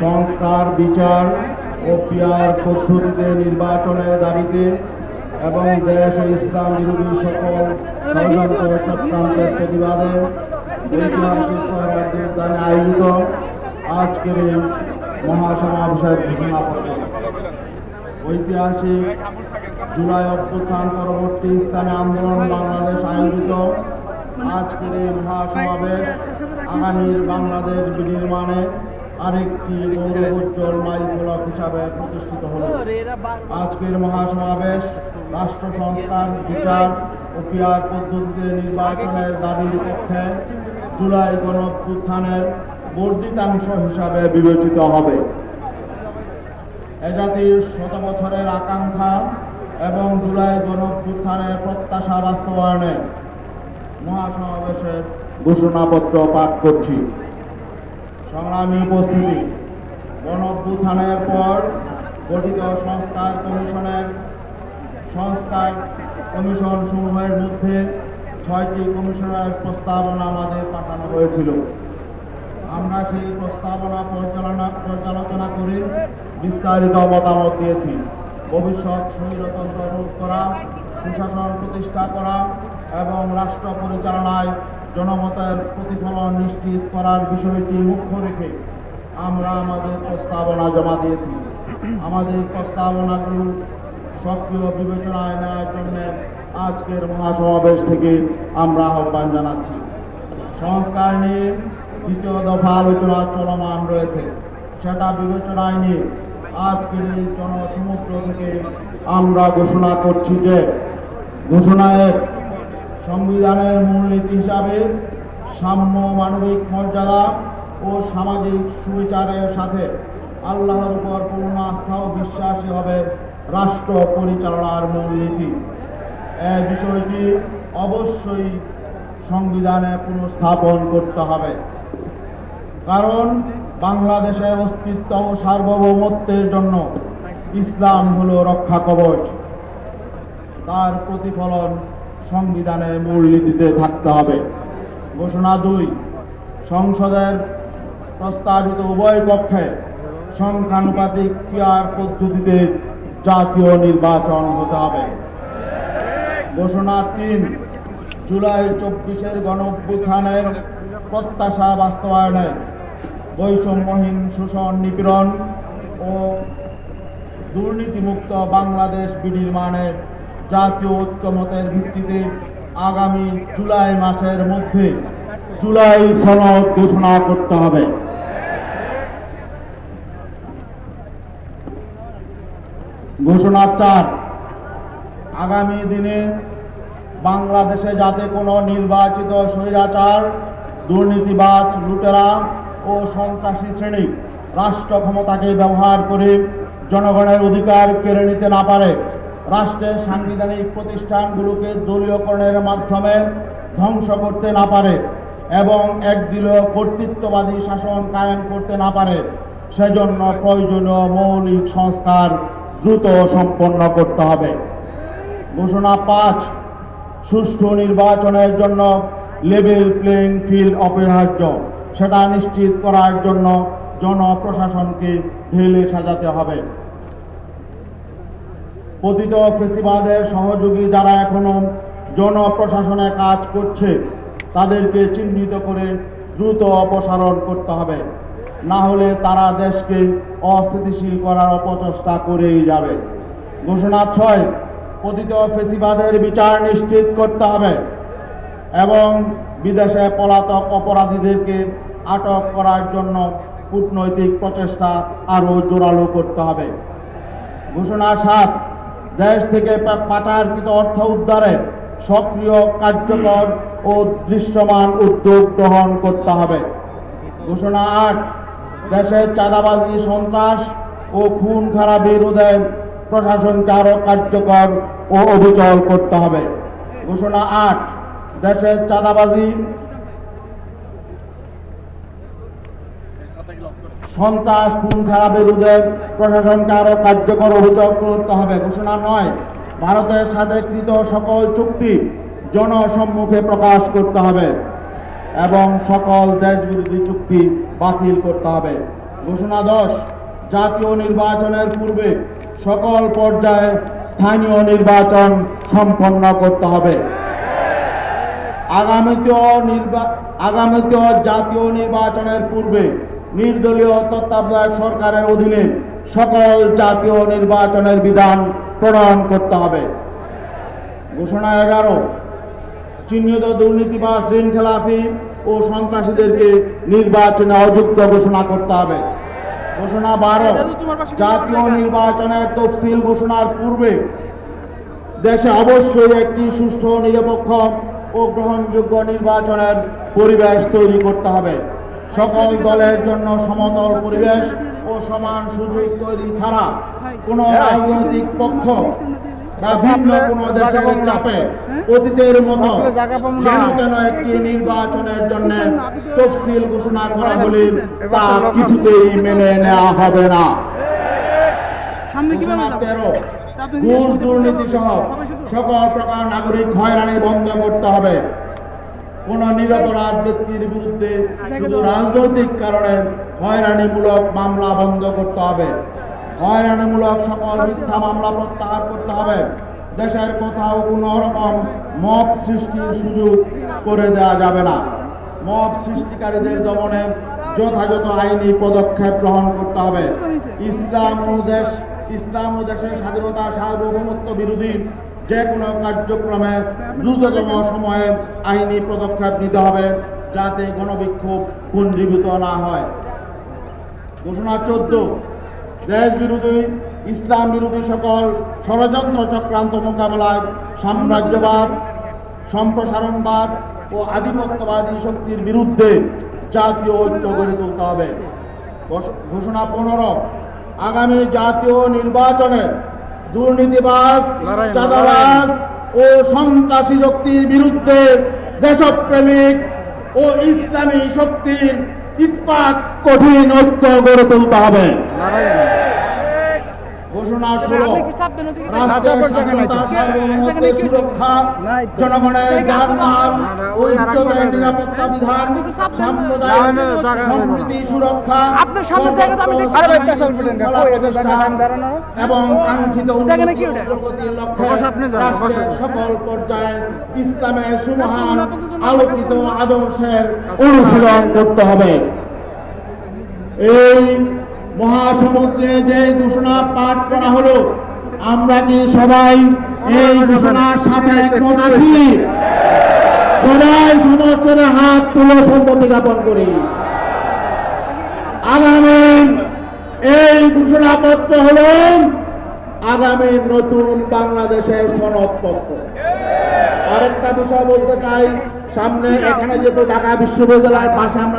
সংস্কার, বিচার ও পিয়ার পদ্ধতিতে নির্বাচনের দাবিতে এবং দেশ ও ইসলাম বিরোধী সকল ষড়যন্ত্র, চক্রান্তের প্রতিবাদে আয়োজিত আজকের মহাসমাবেশের ঘোষণাপত্র ঐতিহাসিক জুলাই অভ্যুত্থান পরবর্তী ইসলামী আন্দোলন বাংলাদেশ আয়োজিত। আজকের এই মহাসমাবেশ আগামীর বাংলাদেশ বিনির্মাণে আরেকটি গৌরবোজ্জ্বল মাইল ফলক হিসাবে প্রতিষ্ঠিত হল। আজকের মহাসমাবেশ রাষ্ট্র সংস্কার, বিচার ও পিয়ার পদ্ধতিতে নির্বাচনের দাবির পক্ষে জুলাই গণঅভ্যুত্থানের বর্ধিতাংশ হিসাবে বিবেচিত হবে। এ জাতির শত বছরের আকাঙ্ক্ষা এবং জুলাই গণঅভ্যুত্থানের প্রত্যাশা বাস্তবায়নে মহাসমাবেশের ঘোষণাপত্র পাঠ করছি। সংগ্রামী উপস্থিতি, গণঅভ্যুত্থানের পর গঠিত সংস্কার কমিশনের সংস্কার কমিশন সমূহের মধ্যে ছয়টি কমিশনের প্রস্তাবনা আমাদের পাঠানো হয়েছিল। আমরা সেই প্রস্তাবনা পরিচালনা পর্যালোচনা করে বিস্তারিত মতামত দিয়েছি। ভবিষ্যৎ স্বৈরতন্ত্র রোধ করা, সুশাসন প্রতিষ্ঠা করা এবং রাষ্ট্র পরিচালনায় জনমতের প্রতিফলন নিশ্চিত করার বিষয়টি মুখ্য রেখে আমরা আমাদের প্রস্তাবনা জমা দিয়েছি। আমাদের প্রস্তাবনাগুলো সক্রিয় বিবেচনায় নেওয়ার জন্য আজকের মহাসমাবেশ থেকে আমরা আহ্বান জানাচ্ছি। সংস্কার নিয়ে দ্বিতীয় দফা আলোচনা চলমান রয়েছে। সেটা বিবেচনায় নিয়ে আজকের এই জনসমুদ্র থেকে আমরা ঘোষণা করছি যে ঘোষণায় সংবিধানের মূলনীতি হিসাবে সাম্য মানবিক মর্যাদা ও সামাজিক সুবিচারের সাথে আল্লাহর উপর পূর্ণ আস্থা ও বিশ্বাসী হবে রাষ্ট্র পরিচালনার মূলনীতি। এই বিষয়টি অবশ্যই সংবিধানে পুনঃস্থাপন করতে হবে। কারণ বাংলাদেশের অস্তিত্ব ও সার্বভৌমত্বের জন্য ইসলাম হলো রক্ষা কবচ। তার প্রতিফলন সংবিধানে মূলনীতিতে থাকতে হবে। ঘোষণা দুই, সংসদের প্রস্তাবিত উভয় পক্ষে সংখ্যানুপাতিক পিয়ার পদ্ধতিতে জাতীয় নির্বাচন হতে হবে। ঘোষণা তিন, জুলাই চব্বিশের গণঅভ্যুত্থানের প্রত্যাশা বাস্তবায়নে বৈষম্যহীন, শোষণ, নিপীড়ন ও দুর্নীতিমুক্ত বাংলাদেশ বিনির্মাণে জাতীয় ঐক্যমতের ভিত্তিতে আগামী জুলাই মাসের মধ্যে জুলাই সনদ ঘোষণা করতে হবে। ঘোষণা চার আগামী দিনে বাংলাদেশে যাতে কোনো নির্বাচিত স্বৈরাচার, দুর্নীতিবাজ লুটেরা ও সন্ত্রাসী শ্রেণি রাষ্ট্র ক্ষমতাকে ব্যবহার করে জনগণের অধিকার কেড়ে নিতে না পারে। রাষ্ট্রের সাংবিধানিক প্রতিষ্ঠানগুলোকে দলীয়করণের মাধ্যমে ধ্বংস করতে না পারে এবং একদলীয় কর্তৃত্ববাদী শাসন কায়েম করতে না পারে। সেজন্য প্রয়োজনীয় মৌলিক সংস্কার দ্রুত সম্পন্ন করতে হবে। ঘোষণা পাঁচ, সুষ্ঠু নির্বাচনের জন্য লেভেল প্লেইং ফিল্ড অপরিহার্য। সেটা নিশ্চিত করার জন্য জনপ্রশাসনকে ঢেলে সাজাতে হবে। পতিত ফেসিবাদের সহযোগী যারা এখনও জনপ্রশাসনে কাজ করছে, তাদেরকে চিহ্নিত করে দ্রুত অপসারণ করতে হবে। না হলে তারা দেশকে অস্থিতিশীল করার অপচেষ্টা করেই যাবে। ঘোষণা ছয়, পতিত ফেসিবাদের বিচার নিশ্চিত করতে হবে এবং বিদেশে পলাতক অপরাধীদেরকে আটক করার জন্য কূটনৈতিক প্রচেষ্টা আরও জোরালো করতে হবে। ঘোষণা সাত, দেশ থেকে পাচারকৃত অর্থ উদ্ধারে সক্রিয়, কার্যকর ও দৃশ্যমান উদ্যোগ গ্রহণ করতে হবে। ঘোষণা আট দেশের চাঁদাবাজি, সন্ত্রাস ও খুন খারাপ বিরোধে প্রশাসনকে আরও কার্যকর ও অবিচল করতে হবে। ঘোষণা আট দেশের চাঁদাবাজি। সন্ত্রাস, খুন, খারাপ বিরুদ্ধে প্রশাসনকে আরও কার্যকর অভিযোগ করতে হবে। ঘোষণা নয়, ভারতের সাথে কৃত সকল চুক্তি জনসম্মুখে প্রকাশ করতে হবে এবং সকল দেশ বিরোধী চুক্তি বাতিল করতে হবে। ঘোষণা দশ, জাতীয় নির্বাচনের পূর্বে সকল পর্যায়ে স্থানীয় নির্বাচন সম্পন্ন করতে হবে। আগামীতেও জাতীয় নির্বাচনের পূর্বে নির্দলীয় তত্ত্বাবধায়ক সরকারের অধীনে সকল জাতীয় নির্বাচনের বিধান প্রণয়ন করতে হবে। ঘোষণা এগারো। চিহ্নিত দুর্নীতি বা শৃঙ্খলাপি ও সন্ত্রাসীদেরকে নির্বাচনে অযুক্ত ঘোষণা করতে হবে। ঘোষণা বারো। জাতীয় নির্বাচনের তফসিল ঘোষণার পূর্বে দেশে অবশ্যই একটি সুষ্ঠু নিরপেক্ষ ও গ্রহণযোগ্য নির্বাচনের পরিবেশ তৈরি করতে হবে। সকল দলের জন্য সমতল পরিবেশ ও সমান সুযোগ তৈরি ছাড়া কোনো রাজনৈতিক পক্ষ বা ভিন্ন কোনো দেশের চাপে অতীতের মতো যেন একটি নির্বাচনের জন্য তফসিল ঘোষণা করা হলে তা কিছুতেই মেনে নেওয়া হবে না। তেরো। ঘুষ দুর্নীতি সহ? সকল প্রকার নাগরিক হয়রানি বন্ধ করতে হবে। কোন নিরপরাধ ব্যক্তির বিরুদ্ধে শুধু রাজনৈতিক কারণে হয়রানিমূলক মামলা বন্ধ করতে হবে। হয়রানিমূলক সকল মিথ্যা মামলা প্রত্যাহার করতে হবে। দেশের কোথাও কোনো রকম মব সৃষ্টির সুযোগ করে দেওয়া যাবে না। মব সৃষ্টিকারীদের দমনে যথাযথ আইনি পদক্ষেপ গ্রহণ করতে হবে। ইসলাম ও দেশ ইসলাম ও দেশের স্বাধীনতা, সার্বভৌমত্ব বিরোধী যে কোনো কার্যক্রমে দ্রুততম সময়ে আইনি পদক্ষেপ নিতে হবে যাতে গণবিক্ষোভ পুঞ্জীভূত না হয়। ঘোষণা চোদ্দ, দেশ বিরোধী, ইসলাম বিরোধী সকল ষড়যন্ত্র চক্রান্ত মোকাবেলায় সাম্রাজ্যবাদ, সম্প্রসারণবাদ ও আধিপত্যবাদী শক্তির বিরুদ্ধে জাতীয় ঐক্য গড়ে তুলতে হবে। ঘোষণা পনেরো আগামী জাতীয় নির্বাচনে দুর্নীতিবাজ চাঁদাবাজ ও সন্ত্রাসী শক্তির বিরুদ্ধে দেশপ্রেমিক ও ইসলামী শক্তির ইস্পাত কঠিন ঐক্য গড়ে তুলতে হবে। আপনার সামনে জায়গা আমি? এবং কাঙ্ক্ষিত সকল পর্যায়ে ইসলামের সুমহান কাজ করুন। আদর্শের অনুশীলন করতে হবে। এই মহাসমুদ্রে যে ঘোষণা পাঠ করা হলো আমরা কি সবাই এই ঘোষণার সাথে একমত আছি। সবাই সমস্যার হাত তুলে সম্মতি জ্ঞাপন করি। আগামী এই ঘোষণাপত্র হল আগামী নতুন বাংলাদেশের সনদপত্র। আরেকটা বিষয় বলতে চাই সামনে এখানে যেহেতু ঢাকা বিশ্ববিদ্যালয়ের পাশে আমরা